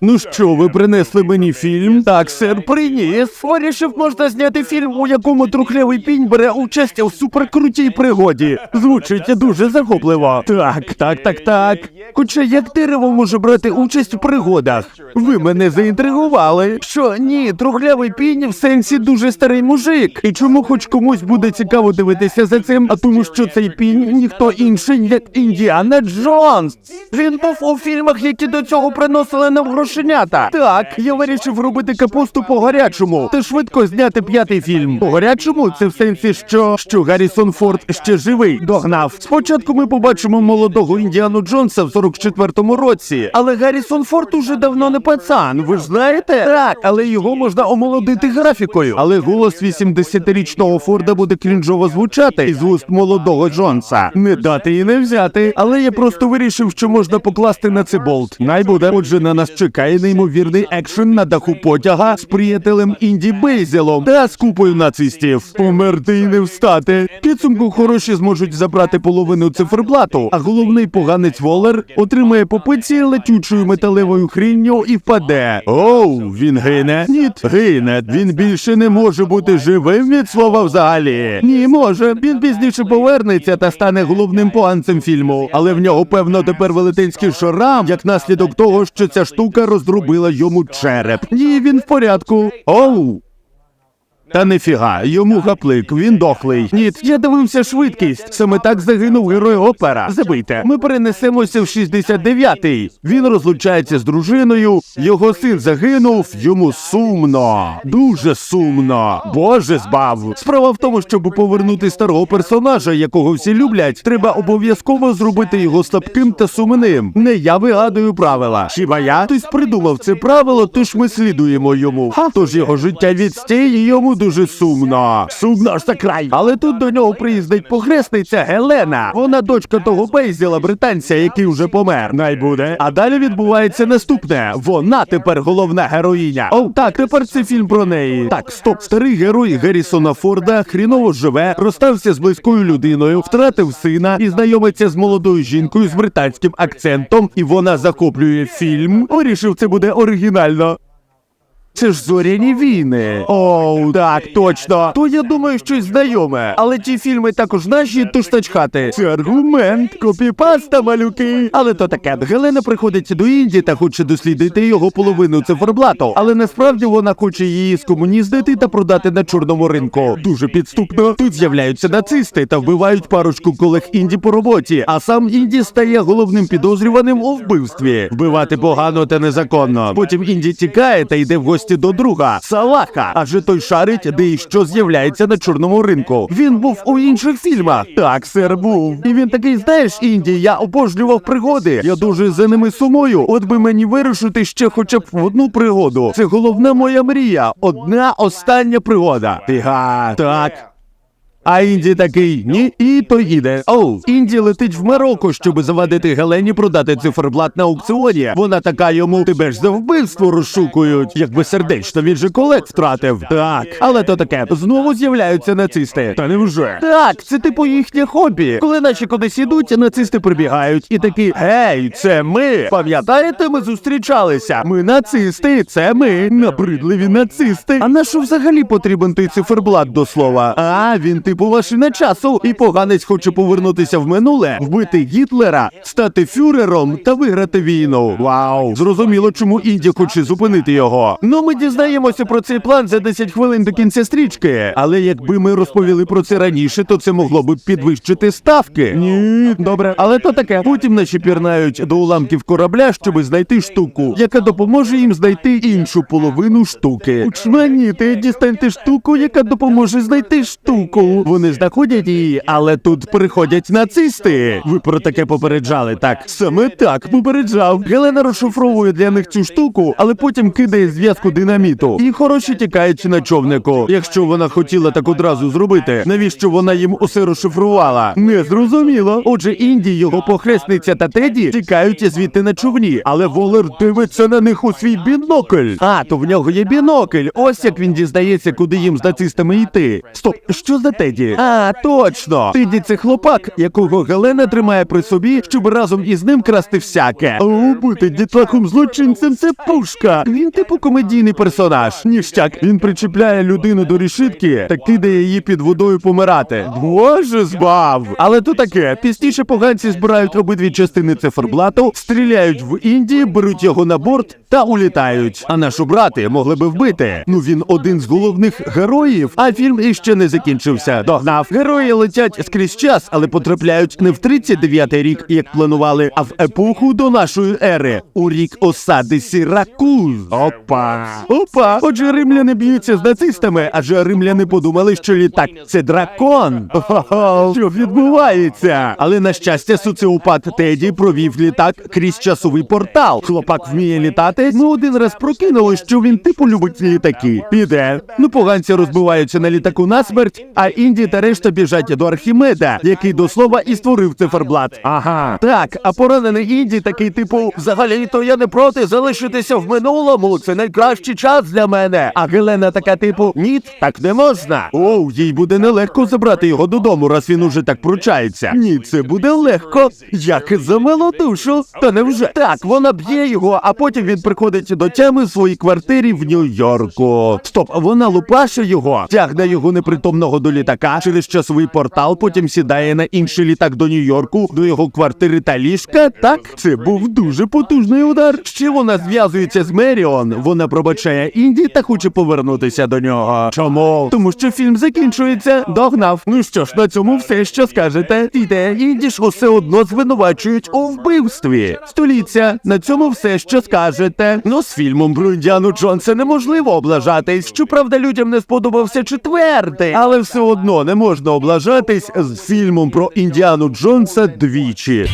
Ну що, ви принесли мені фільм? Так, сер, приніс. Вирішив, можна зняти фільм, у якому трухлявий пінь бере участь у суперкрутій пригоді. Звучить дуже захопливо. Так, так, так, так. Хоча як дерево може брати участь у пригодах? Ви мене заінтригували. Що ні, трухлявий пінь в сенсі дуже старий мужик. І чому хоч комусь буде цікаво дивитися за цим? А тому, що цей пінь ніхто інший, як Індіана Джонс. Він був у фільмах, які до цього приносили нам грошенята. Так, я вирішив робити капусту по гарячому та швидко зняти п'ятий фільм. По гарячому це в сенсі, що, що Гаррісон Форд ще живий догнав. Спочатку ми побачимо молодого Індіану Джонса в 44-му році, але Гаррісон Форд уже давно не пацан. Ви ж знаєте? Так, але його можна омолодити графікою. Але голос 80-річного Форда буде крінжово звучати із вуст молодого Джонса. Не дати і не взяти. Але я просто вирішив, що можна покласти на це болт. Най буде. Отже, на нас чекає неймовірний екшен на даху потяга з приятелем Інді Бейзелом та з купою нацистів. Померти і не встати. Підсумку хороші зможуть забрати половину циферблату, а головний поганець Волер отримає по пиці летючою металевою хрінню і впаде. Оу, він гине? Ні, гине. Він більше не може бути живим від слова взагалі. Ні, може. Він пізніше повернеться та стане головним поганцем фільму. Але в нього, певно, тепер велетенський шрам, як наслідок того, що ця штука роздрубила йому череп. Ні, він в порядку. Оу. Та нефіга, йому гаплик, він дохлий. Ні, я дивився швидкість. Саме так загинув герой опера. Забийте. Ми перенесемося в 69-й. Він розлучається з дружиною. Його син загинув. Йому сумно. Дуже сумно. Боже збав. Справа в тому, щоб повернути старого персонажа, якого всі люблять, треба обов'язково зробити його слабким та сумним. Не я вигадую правила. Хіба я хтось придумав це правило, тож ми слідуємо йому. Ха, тож його життя відстій, і йому дуже сумно. Сумно ж за край. Але тут до нього приїздить похресниця Гелена. Вона дочка того Бейзіла, британця, який вже помер. Най буде. А далі відбувається наступне. Вона тепер головна героїня. О, так, тепер це фільм про неї. Так, стоп. Старий герой Геррісона Форда хріново живе, розстався з близькою людиною, втратив сина і знайомиться з молодою жінкою з британським акцентом, і вона захоплює фільм. Вирішив, це буде оригінально. Це ж зоряні війни. Оу, так, точно. То я думаю, щось знайоме. Але ті фільми також наші, тож начхати. Це аргумент, копіпаста, малюки. Але то таке. Гелена приходить до Індії та хоче дослідити його половину циферблату. Але насправді вона хоче її скомуніздити та продати на чорному ринку. Дуже підступно. Тут з'являються нацисти та вбивають парочку колег Інді по роботі. А сам Інді стає головним підозрюваним у вбивстві. Вбивати погано та незаконно. Потім Інді тікає та йде в гості до друга Салаха. Адже той шарить, де і що з'являється на чорному ринку. Він був у інших фільмах. Так, сер, був. І він такий, знаєш, Інді, я обожнював пригоди. Я дуже за ними сумую. От би мені вирушити ще хоча б одну пригоду. Це головна моя мрія. Одна остання пригода. Тига, так. А Інді такий ні, і то їде. Оу, Інді летить в Марокко, щоб завадити Гелені продати циферблат на аукціоні. Вона така йому тебе ж за вбивство розшукують. Якби сердечно, він же колег втратив. Так, але то таке. Знову з'являються нацисти. Та невже? Так, це типу їхнє хобі. Коли наші кудись ідуть, нацисти прибігають і такі: Гей, це ми. Пам'ятаєте, ми зустрічалися? Ми нацисти, це ми. Набридливі нацисти. А на що взагалі потрібен той циферблат до слова? А він типу машина часу, і поганець хоче повернутися в минуле, вбити Гітлера, стати фюрером та виграти війну. Вау, зрозуміло, чому Інді хоче зупинити його. Ну, ми дізнаємося про цей план за 10 хвилин до кінця стрічки. Але якби ми розповіли про це раніше, то це могло би підвищити ставки. Ні, добре, але то таке. Потім наші пірнають до уламків корабля, щоб знайти штуку, яка допоможе їм знайти іншу половину штуки. Учманіти, дістаньте штуку, яка допоможе знайти штуку. Вони знаходять її, але тут приходять нацисти. Ви про таке попереджали, так? Саме так попереджав. Гелена розшифровує для них цю штуку, але потім кидає зв'язку динаміту. І хороші тікають на човнику. Якщо вона хотіла так одразу зробити, навіщо вона їм усе розшифрувала? Не зрозуміло. Отже, Інді, його похресниця та Теді тікають звідти на човні, але Волер дивиться на них у свій бінокль. А, то в нього є бінокль. Ось як він дізнається, куди їм з нацистами йти. Стоп, що за Теді? Теді. А, точно! Теді це хлопак, якого Гелена тримає при собі, щоб разом із ним красти всяке. О, бути дітлахом злочинцем це пушка. Він типу комедійний персонаж. Ніштяк. Він причіпляє людину до рішитки та кидає її під водою помирати. Боже збав! Але то таке. Пізніше поганці збирають обидві частини циферблату, стріляють в Індії, беруть його на борт та улітають. А нашу брати могли би вбити. Ну він один з головних героїв, а фільм іще не закінчився. Догнав. Герої летять скрізь час, але потрапляють не в 39-й рік, як планували, а в епоху до нашої ери. У рік осади Сіракуз. Опа. Опа. Отже, римляни б'ються з нацистами, адже римляни подумали, що літак це дракон. Хо-хо, що відбувається? Але на щастя, соціопат Теді провів літак крізь часовий портал. Хлопак вміє літати. Ми один раз прокинули, що він типу любить літаки. Піде. Ну, поганці розбиваються на літаку насмерть, а Інді та решта біжать до Архімеда, який до слова і створив циферблат. Ага. Так, а поранений Інді такий, типу, взагалі-то я не проти залишитися в минулому. Це найкращий час для мене. А Гелена така, типу, ні, так не можна. Оу, їй буде нелегко забрати його додому, раз він уже так пручається. Ні, це буде легко. Як за милу душу. Та невже? Так, вона б'є його, а потім він приходить до тями в своїй квартирі в Нью-Йорку. Стоп, вона лупаше його, тягне його непритомного до літака через часовий портал, потім сідає на інший літак до Нью-Йорку, до його квартири та ліжка. Так, це був дуже потужний удар. Ще вона зв'язується з Меріон. Вона пробачає Інді та хоче повернутися до нього. Чому? Тому що фільм закінчується. Догнав. Ну що ж, на цьому все, що скажете. Іде, Інді ж усе одно звинувачують у вбивстві. Століття. На цьому все, що скажете. Ну, з фільмом про Індіану Джонса неможливо облажатись. Щоправда, людям не сподобався четвертий, але все одно не можна облажатись з фільмом про Індіану Джонса двічі.